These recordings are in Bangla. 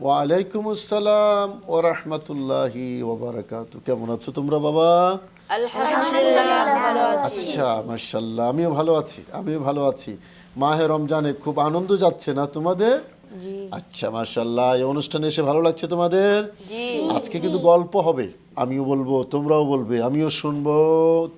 ওয়ালাইকুম আসসালাম ও রহমতুল্লাহি কেমন আছো তোমরা বাবা? আলহামদুলিল্লাহ ভালো আছি। আচ্ছা মার্শাল্লাহ আমিও ভালো আছি আমিও ভালো আছি। মাহে রমজানে খুব আনন্দ যাচ্ছে না তোমাদের? আচ্ছা মার্শাল্লাহ এই অনুষ্ঠানে এসে ভালো লাগছে তোমাদের? আজকে কিন্তু গল্প হবে। আমিও বলব তোমরাও বলবে আমিও শুনব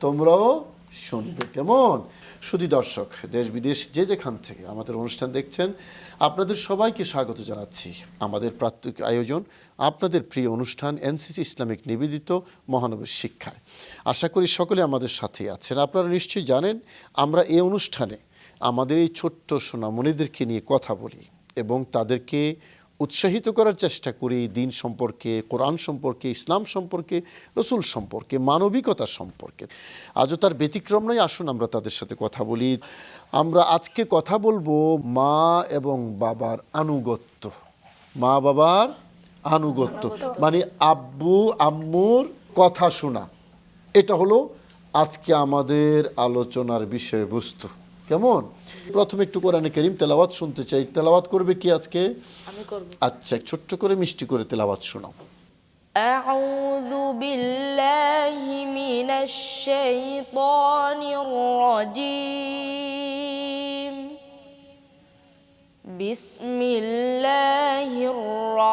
তোমরাও শুনবে। কেমন? শুধু দর্শক দেশ বিদেশ যে যেখান থেকে আমাদের অনুষ্ঠান দেখছেন আপনাদের সবাইকে স্বাগত জানাচ্ছি। আমাদের প্রাত্যিক আয়োজন আপনাদের প্রিয় অনুষ্ঠান এনসিসি ইসলামিক নিবেদিত মহানবীর শিক্ষায়। আশা করি সকলে আমাদের সাথেই আছেন। আপনারা নিশ্চয়ই জানেন আমরা এই অনুষ্ঠানে আমাদের এই ছোট্ট সোনামণিদেরকে নিয়ে কথা বলি। এবং তাদেরকে উৎসাহিত করার চেষ্টা করি দিন সম্পর্কে কোরআন সম্পর্কে ইসলাম সম্পর্কে রসুল সম্পর্কে মানবিকতা সম্পর্কে। আজও তার ব্যতিক্রম নয় আসুন আমরা তাদের সাথে কথা বলি। আমরা আজকে কথা বলব মা এবং বাবার আনুগত্য। মা বাবার আনুগত্য। মানে আব্বু আম্মুর কথা শোনা। এটা হলো আজকে আমাদের আলোচনার বিষয়বস্তু। কেমন? প্রথমে একটু কোরআনে করিম তেলাওয়াত শুনতে চাই তেলাওয়াত করবে কি আজকে আমি করব আচ্ছা ছোট্ট করে মিষ্টি করে তেলাওয়াত শোনাও أعوذ بالله من الشيطان الرجيم بسم الله الرحمن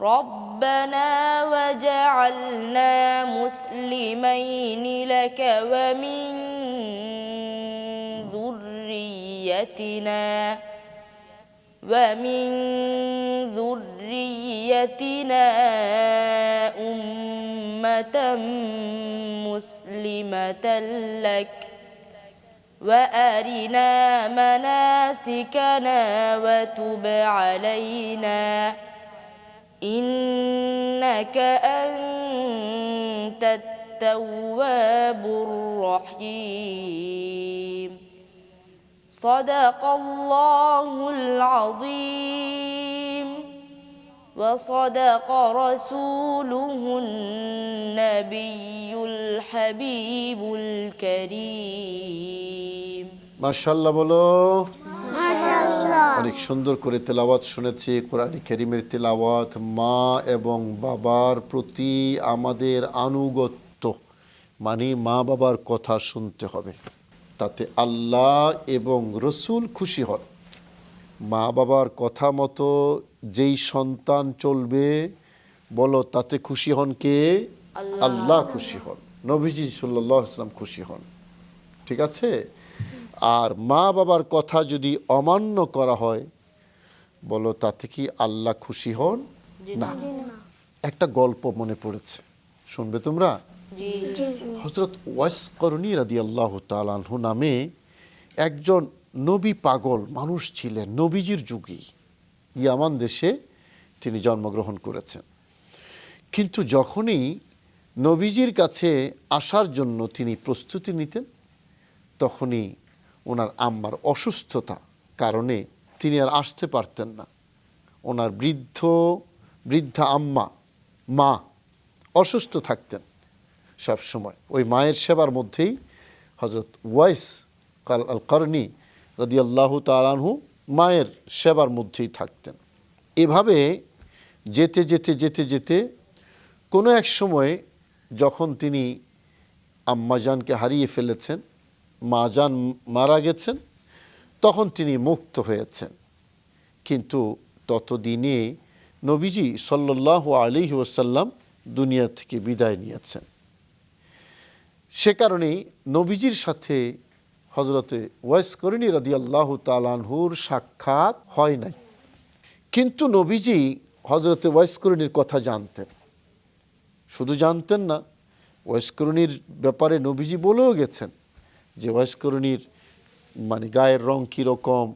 ربنا وجعلنا مسلمين لك ومن ذريتنا ومن ذريتنا أمة مسلمة لك وأرنا مناسكنا وتب علينا. إنك أنت التواب الرحيم. صدق الله العظيم. وصدق رسوله النبي الحبيب الكريم. ما شاء الله بلو অনেক সুন্দর করে তেলাওয়াত শুনেছি কোরআন করিমের তেলাওয়াত মা এবং বাবার প্রতি আমাদের আনুগত্য মানে মা বাবার কথা শুনতে হবে তাতে আল্লাহ এবং রসুল খুশি হন। মা বাবার কথা মতো যেই সন্তান চলবে বলো তাতে খুশি হন কে? আল্লাহ। খুশি হন। নবীজি সাল্লাহ ইসলাম খুশি হন। ঠিক আছে? আর মা বাবার কথা যদি অমান্য করা হয় বলো তাতে কি আল্লাহ খুশি হন? না। একটা গল্প মনে পড়েছে। শুনবে তোমরা? হজরত ওয়াস করণী রাদি আল্লাহ তালানহু নামে একজন নবী পাগল মানুষ ছিলেন নবীজির যুগেই ইয়ামান দেশে তিনি জন্মগ্রহণ করেছেন। কিন্তু যখনই নবীজির কাছে আসার জন্য তিনি প্রস্তুতি নিতেন তখনই ওনার আম্মার অসুস্থতা কারণে তিনি আর আসতে পারতেন না। ওনার বৃদ্ধ, বৃদ্ধা আম্মা, মা অসুস্থ থাকতেন সব সময় ওই মায়ের সেবার মধ্যেই হজরত ওয়াইস কাল আল করনি রদি আল্লাহ তালানহু মায়ের সেবার মধ্যেই থাকতেন। এভাবে যেতে যেতে যেতে যেতে কোনো এক সময় যখন তিনি আম্মাজানকে হারিয়ে ফেলেছেন মাজান মারা গেছেন, তখন তিনি মুক্ত হয়েছেন। কিন্তু ততদিনে নবীজি সাল্লাহ আলী ওসাল্লাম দুনিয়া থেকে বিদায় নিয়েছেন। সে কারণেই নবীজির সাথে হজরতে ওয়াইস করিনি রাদি আল্লাহ তালানহুর সাক্ষাৎ হয় নাই। কিন্তু নবীজি হজরতে ওয়াইস করিনীর কথা জানতেন। শুধু জানতেন না ওয়েস্করণীর ব্যাপারে নবীজি বলেও গেছেন। যে ওয়েস্করণীর মানে গায়ের রং কীরকম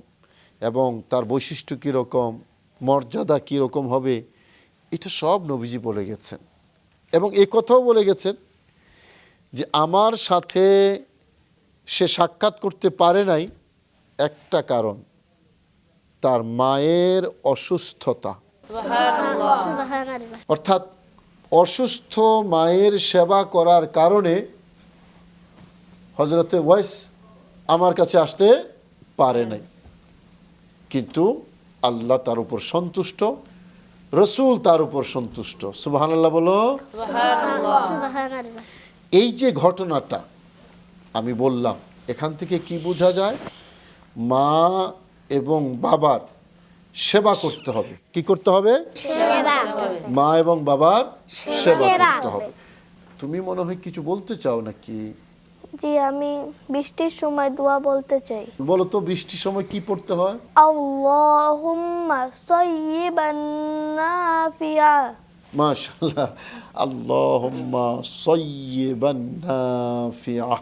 এবং তার বৈশিষ্ট্য কীরকম মর্যাদা কীরকম হবে এটা সব নবীজি বলে গেছেন। এবং এ কথাও বলে গেছেন যে আমার সাথে সে সাক্ষাৎ করতে পারে নাই একটা কারণ তার মায়ের অসুস্থতা। অর্থাৎ অসুস্থ মায়ের সেবা করার কারণে হজরতে ওয়াইস আমার কাছে আসতে পারে নাই। কিন্তু আল্লাহ তার উপর সন্তুষ্ট রসুল তার উপর সন্তুষ্ট। সুবাহান আল্লাহ বলো এই যে ঘটনাটা আমি বললাম এখান থেকে কি বোঝা যায়? মা এবং বাবার সেবা করতে হবে। কি করতে হবে? মা এবং বাবার সেবা সেবা। করতে হবে। তুমি মনে হয় কিছু বলতে চাও নাকি? জি আমি বৃষ্টির সময় দোয়া বলতে চাই। বলো তো বৃষ্টির সময় কি পড়তে হয়? আল্লাহুম্মা সাইয়িবান নাফিয়া। মাশাআল্লাহ। আল্লাহুম্মা সাইয়্যিবান নাফিআ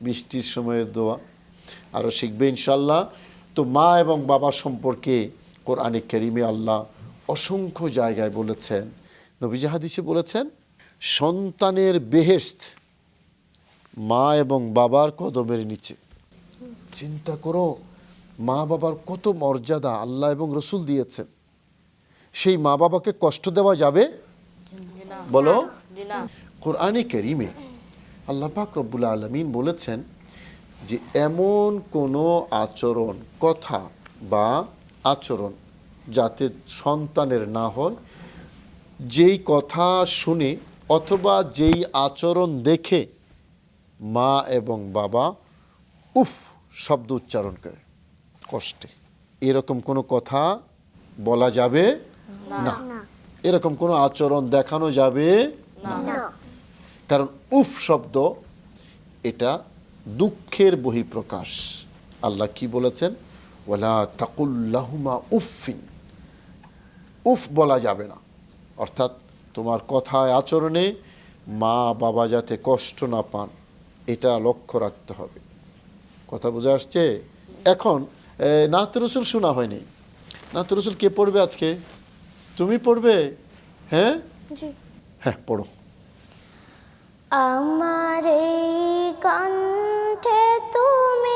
বৃষ্টির সময়ের দোয়া। আরও শিখবে ইনশাল্লাহ তো মা এবং বাবা সম্পর্কে কোরআনে কেরিমে আল্লাহ অসংখ্য জায়গায় বলেছেন। হাদিসে বলেছেন সন্তানের বেহেশত মা এবং বাবার কদমের নিচে। চিন্তা করো মা বাবার কত মর্যাদা আল্লাহ এবং রসুল দিয়েছেন। সেই মা বাবাকে কষ্ট দেওয়া যাবে? বলো। কোরআনে করিমে আল্লাহ পাক রব্বুল আলমিন বলেছেন যে এমন কোনো আচরণ কথা বা আচরণ যাতে সন্তানের না হয় যেই কথা শুনে অথবা যেই আচরণ দেখে মা এবং বাবা উফ শব্দ উচ্চারণ করে। কষ্টে। এরকম কোনো কথা বলা যাবে না। এরকম কোনো আচরণ দেখানো যাবে না। কারণ উফ শব্দ এটা দুঃখের বহিঃপ্রকাশ। আল্লাহ কি বলেছেন? ওলা তাকুল্লাহুমা উফিন উফ বলা যাবে না। অর্থাৎ তোমার কথায় আচরণে মা বাবা যাতে কষ্ট না পান এটা লক্ষ্য রাখতে হবে। কথা বোঝা আসছে? এখন নাত রসুল শোনা হয়নি। নাত রসুল কে পড়বে আজকে? তুমি পড়বে? হ্যাঁ? হ্যাঁ পড়ো। আমার এই কণ্ঠে তুমি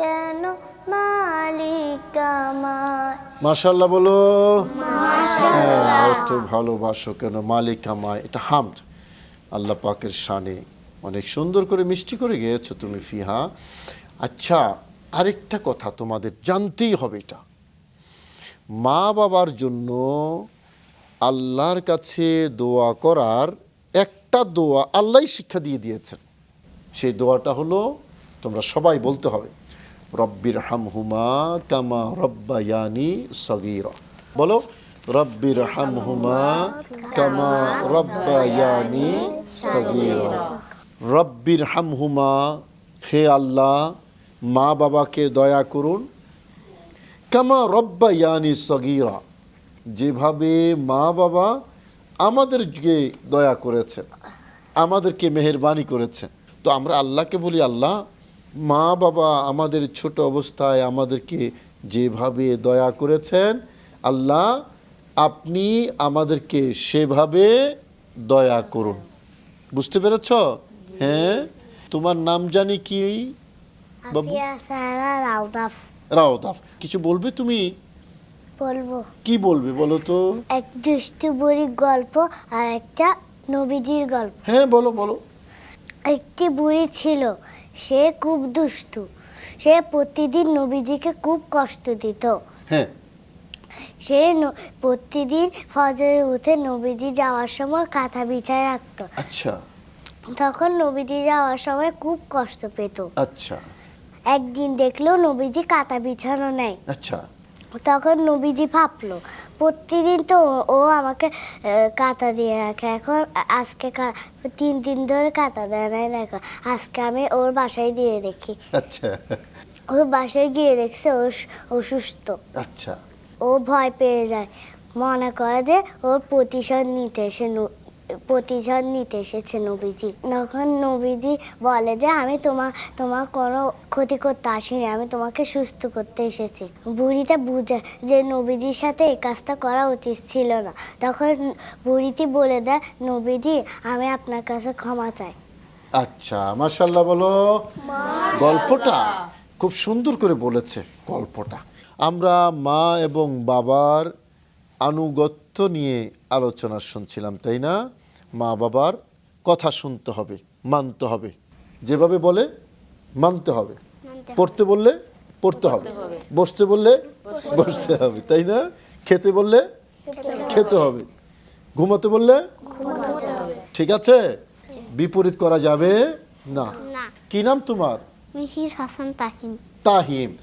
কেন মালিক আমায় মার্শাল্লাহ বলো হ্যাঁ অত ভালোবাসো কেন মালিক আমায় এটা হামদ। আল্লাহ পাকের শানে অনেক সুন্দর করে মিষ্টি করে গিয়েছো তুমি ফিহা। আচ্ছা আরেকটা কথা তোমাদের জানতেই হবে এটা। মা বাবার জন্য আল্লাহর কাছে দোয়া করার একটা দোয়া আল্লাহই শিক্ষা দিয়ে দিয়েছেন। সেই দোয়াটা হলো তোমরা সবাই বলতে হবে রব্বির হামহুমা কামা রব্বায়ানি সগীরা। বলো রব্বির হামহুমা কামা রব্বায়ানি সগীরা। রব্বির হামহুমা হে আল্লাহ, মা বাবাকে দয়া করুন। কামা রব্বা ইয়ানি সগীরা, যেভাবে মা বাবা আমাদেরকে দয়া করেছেন, আমাদেরকে মেহেরবানি করেছেন। তো আমরা আল্লাহকে বলি, আল্লাহ মা বাবা আমাদের ছোট অবস্থায় আমাদেরকে যেভাবে দয়া করেছেন আল্লাহ আপনি আমাদেরকে সেভাবে দয়া করুন। বুঝতে পেরেছ? হ্যাঁ? তোমার নাম জানি কি? বাবু? কিছু বলবে তুমি? বলব। কি বলবে বলো তো? এক দুষ্টু বুড়ি গল্প আর একটা নবীজির গল্প। হ্যাঁ বলো বলো। একটি বুড়ি ছিল সে খুব দুষ্টু। সে প্রতিদিন নবীজিকে খুব কষ্ট দিত। হ্যাঁ। সে ন- প্রতিদিন ফজরে উঠে নবীজি যাওয়ার সময় কাঁথা বিছায় রাখতো। আচ্ছা। তখন নবীজি যাওয়ার সময় খুব কষ্ট পেত। আচ্ছা। একদিন দেখল নবীজি কাঁথা বিছানো নেয় আচ্ছা। তখন নবীজি ভাবলো প্রতিদিন তো ও- আমাকে কাঁথা দিয়ে রাখে। এখন আজকে তিন দিন ধরে কাঁথা দেয় নাই দেখো। আজকে আমি ওর বাসায় দিয়ে দেখি। আচ্ছা। ওর বাসায় গিয়ে দেখছে ও অসুস্থ আচ্ছা। ও ভয় পেয়ে যায়। মনে করে যে ওর প্রতিশোধ নিতে এসে প্রতিশোধ নিতে এসেছে নবীজি তখন নবীজি বলে যে আমি তোমার তোমার কোনো ক্ষতি করতে আসিনি আমি তোমাকে সুস্থ করতে এসেছি। বুড়িটা বুঝে যে নবীজির সাথে এই কাজটা করা উচিত ছিল না। তখন বুড়িটি বলে দেয় নবীজি আমি আপনার কাছে ক্ষমা চাই। আচ্ছা মাশাল্লাহ বলো। গল্পটা খুব সুন্দর করে বলেছে গল্পটা। আমরা মা এবং বাবার আনুগত্য নিয়ে আলোচনা শুনছিলাম তাই না? মা বাবার কথা শুনতে হবে মানতে হবে। যেভাবে বলে মানতে হবে। পড়তে বললে পড়তে হবে। বসতে বললে বসতে হবে। তাই না? খেতে বললে খেতে হবে। ঘুমাতে বললে ঠিক আছে? বিপরীত করা যাবে না। না। কি নাম তোমার? মিহির হাসান তাহিম। তাহিম।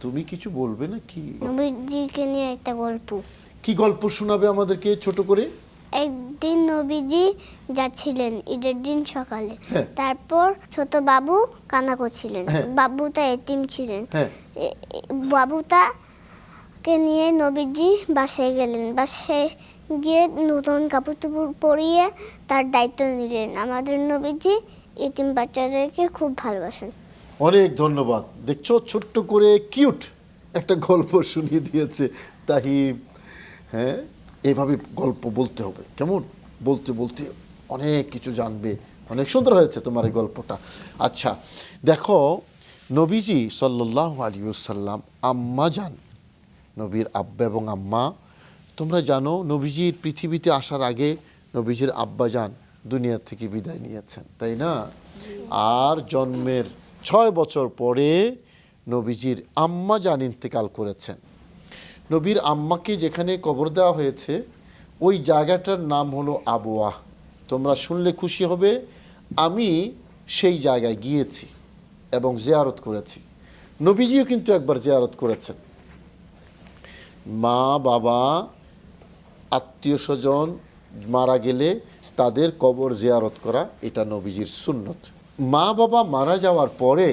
তুমি কিছু বলবে না কি নবীজিকে নিয়ে একটা গল্প। কি গল্প শোনাবে আমাদেরকে ছোট করে? একদিন নবীজি যাচ্ছিলেন ঈদের দিন সকালে। হ্যাঁ। তারপর ছোট বাবু কান্না করছিলেন। হ্যাঁ। বাবুটা এতিম ছিলেন। হ্যাঁ। এ- বাবুটাকে নিয়ে নবীজি বাসায় গেলেন। বাসায় গিয়ে নতুন কাপড় চোপড় পরিয়ে তার দায়িত্ব নিলেন। আমাদের নবীজি এতিম বাচ্চাদেরকে খুব ভালোবাসেন। অনেক ধন্যবাদ। দেখছ ছোট্ট করে কিউট একটা গল্প শুনিয়ে দিয়েছে তাহিম। হ্যাঁ? এইভাবে গল্প বলতে হবে। কেমন? বলতে বলতে অনেক কিছু জানবে। অনেক সুন্দর হয়েছে তোমার এই গল্পটা। আচ্ছা দেখো, নবীজি সাল্লাহ আলী সাল্লাম আম্মা যান, নবীর আব্বা এবং আম্মা। তোমরা জানো, নবীজির পৃথিবীতে আসার আগে নবীজির আব্বা যান দুনিয়া থেকে বিদায় নিয়েছেন, তাই না? আর জন্মের ছয় বছর পরে নবীজির আম্মা যান ইন্তেকাল করেছেন। নবীর আম্মাকে যেখানে কবর দেওয়া হয়েছে, ওই জায়গাটার নাম হলো আবোয়া তোমরা শুনলে খুশি হবে, আমি সেই জায়গায় গিয়েছি এবং জেয়ারত করেছি। নবীজিও কিন্তু একবার জেয়ারত করেছেন। মা, বাবা, আত্মীয় স্বজন মারা গেলে তাদের কবর জেয়ারত করা, এটা নবীজির সুন্নত। মা, বাবা মারা যাওয়ার পরে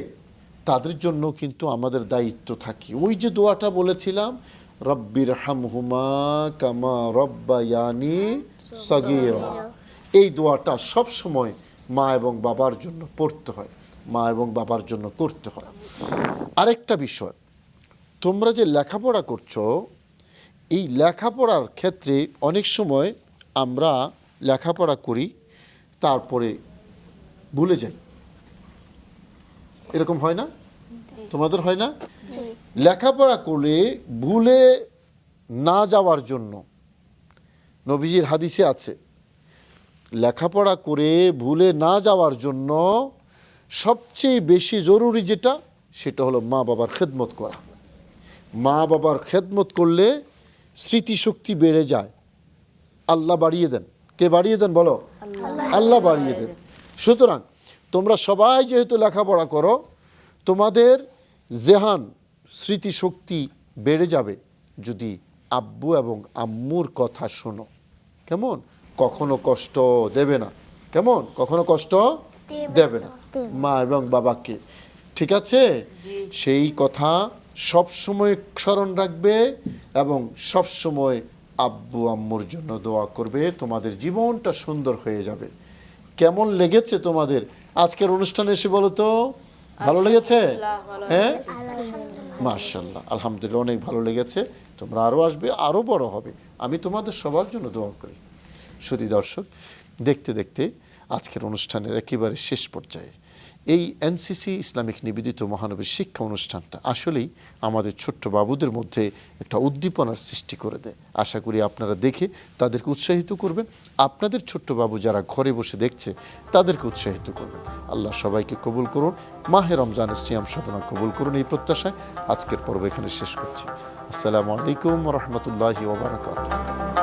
তাদের জন্য কিন্তু আমাদের দায়িত্ব থাকে। ওই যে দোয়াটা বলেছিলাম রব্বির হামহুমা কামা রব্বায়ানি সগীরা। এই দোয়াটা সব সময় মা এবং বাবার জন্য পড়তে হয় মা এবং বাবার জন্য করতে হয়। আরেকটা বিষয় তোমরা যে লেখাপড়া করছ এই লেখাপড়ার ক্ষেত্রে অনেক সময় আমরা লেখাপড়া করি তারপরে ভুলে যাই। এরকম হয় না? তোমাদের হয় না? লেখাপড়া করলে ভুলে না যাওয়ার জন্য। নবীজির হাদিসে আছে লেখাপড়া করে ভুলে না যাওয়ার জন্য সবচেয়ে বেশি জরুরি যেটা সেটা হলো মা বাবার খেদমত করা। মা বাবার খেদমত করলে স্মৃতিশক্তি বেড়ে যায়। আল্লাহ বাড়িয়ে দেন। কে বাড়িয়ে দেন বলো? আল্লাহ বাড়িয়ে দেন। সুতরাং তোমরা সবাই যেহেতু লেখাপড়া করো তোমাদের জেহান স্মৃতিশক্তি বেড়ে যাবে যদি আব্বু এবং আম্মুর কথা শোনো। কেমন? কখনো কষ্ট দেবে না। কেমন? কখনো কষ্ট দেবে না। মা এবং বাবাকে। ঠিক আছে? সেই কথা সব সময় স্মরণ রাখবে এবং সব সময় আব্বু আম্মুর জন্য দোয়া করবে। তোমাদের জীবনটা সুন্দর হয়ে যাবে। কেমন লেগেছে তোমাদের? আজকের অনুষ্ঠানে এসে বলো তো। ভালো লেগেছে? হ্যাঁ? মার্শাল্লাহ আলহামদুলিল্লাহ অনেক ভালো লেগেছে। তোমরা আরও আসবে আরও বড় হবে। আমি তোমাদের সবার জন্য দোয়া করি। শুধু দর্শক দেখতে দেখতে আজকের অনুষ্ঠানের একেবারে শেষ পর্যায়ে এই এনসিসি ইসলামিক নিবেদিত মহানবীর শিক্ষা অনুষ্ঠানটা আসলেই আমাদের ছোট্ট বাবুদের মধ্যে একটা উদ্দীপনার সৃষ্টি করে দেয়। আশা করি আপনারা দেখে তাদেরকে উৎসাহিত করবেন। আপনাদের ছোট্ট বাবু যারা ঘরে বসে দেখছে, তাদেরকে উৎসাহিত করবেন। আল্লাহ সবাইকে কবুল করুন। মাহে রমজানের সিয়াম সাধনা কবুল করুন এই প্রত্যাশায়। আজকের পর্ব এখানে শেষ করছি। আসসালামু আলাইকুম রহমতুল্লাহি ওবরাকাতুহ